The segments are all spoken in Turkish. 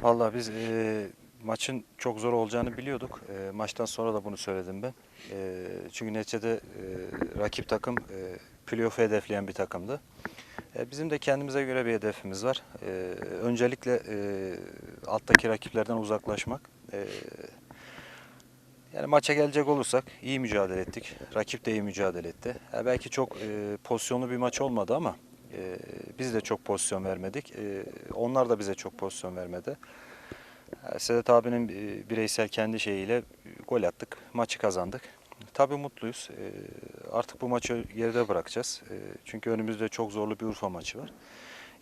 Vallahi biz e, maçın çok zor olacağını biliyorduk. E, maçtan sonra da bunu söyledim ben. E, çünkü neticede e, rakip takım e, playoff'u hedefleyen bir takımdı. E, bizim de kendimize göre bir hedefimiz var. E, öncelikle e, alttaki rakiplerden uzaklaşmak. E, yani maça gelecek olursak iyi mücadele ettik. Rakip de iyi mücadele etti. Ya belki çok e, pozisyonlu bir maç olmadı ama e, biz de çok pozisyon vermedik. E, onlar da bize çok pozisyon vermedi. E, Sedat abinin e, bireysel kendi şeyiyle gol attık. Maçı kazandık. Tabii mutluyuz. E, artık bu maçı geride bırakacağız. Çünkü önümüzde çok zorlu bir Urfa maçı var.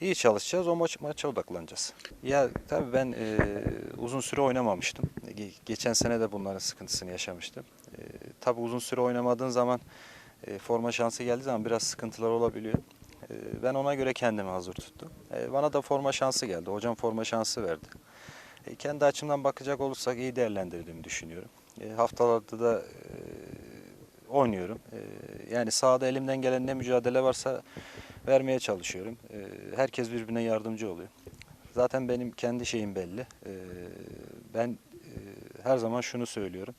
İyi çalışacağız. O maç maça odaklanacağız. Ya tabii ben e, uzun süre oynamamıştım. Ge- geçen sene de bunların sıkıntısını yaşamıştım. E, tabii uzun süre oynamadığın zaman e, forma şansı geldiği zaman biraz sıkıntılar olabiliyor. E, ben ona göre kendimi hazır tuttum. E, bana da forma şansı geldi. Hocam forma şansı verdi. E, kendi açımdan bakacak olursak iyi değerlendirdiğimi düşünüyorum. Haftalarda da e, oynuyorum. Yani sahada elimden gelen ne mücadele varsa vermeye çalışıyorum. Herkes birbirine yardımcı oluyor. Zaten benim kendi şeyim belli. Ben e, her zaman şunu söylüyorum.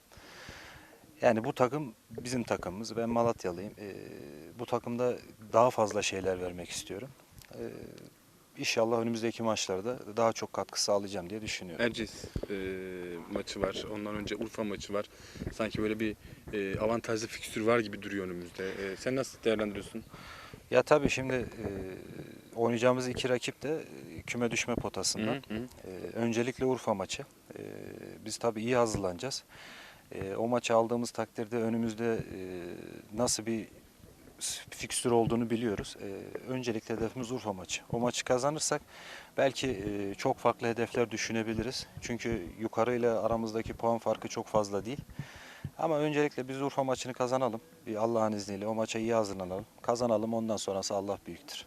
Yani bu takım bizim takımımız. Ben Malatyalıyım. Bu takımda daha fazla şeyler vermek istiyorum. E, İnşallah önümüzdeki maçlarda daha çok katkı sağlayacağım diye düşünüyorum. Erciyes e, maçı var. Ondan önce Urfa maçı var. Sanki böyle bir e, avantajlı fikstür var gibi duruyor önümüzde. E, sen nasıl değerlendiriyorsun? Ya tabii şimdi e, oynayacağımız iki rakip de e, küme düşme potasından. Hı hı. E, öncelikle Urfa maçı. E, biz tabii iyi hazırlanacağız. E, o maçı aldığımız takdirde önümüzde e, nasıl bir fikstür olduğunu biliyoruz. E, öncelikle hedefimiz Urfa maçı. O maçı kazanırsak belki e, çok farklı hedefler düşünebiliriz. Çünkü yukarıyla aramızdaki puan farkı çok fazla değil. Ama öncelikle biz Urfa maçını kazanalım. Allah'ın izniyle o maça iyi hazırlanalım. Kazanalım ondan sonrası Allah büyüktür.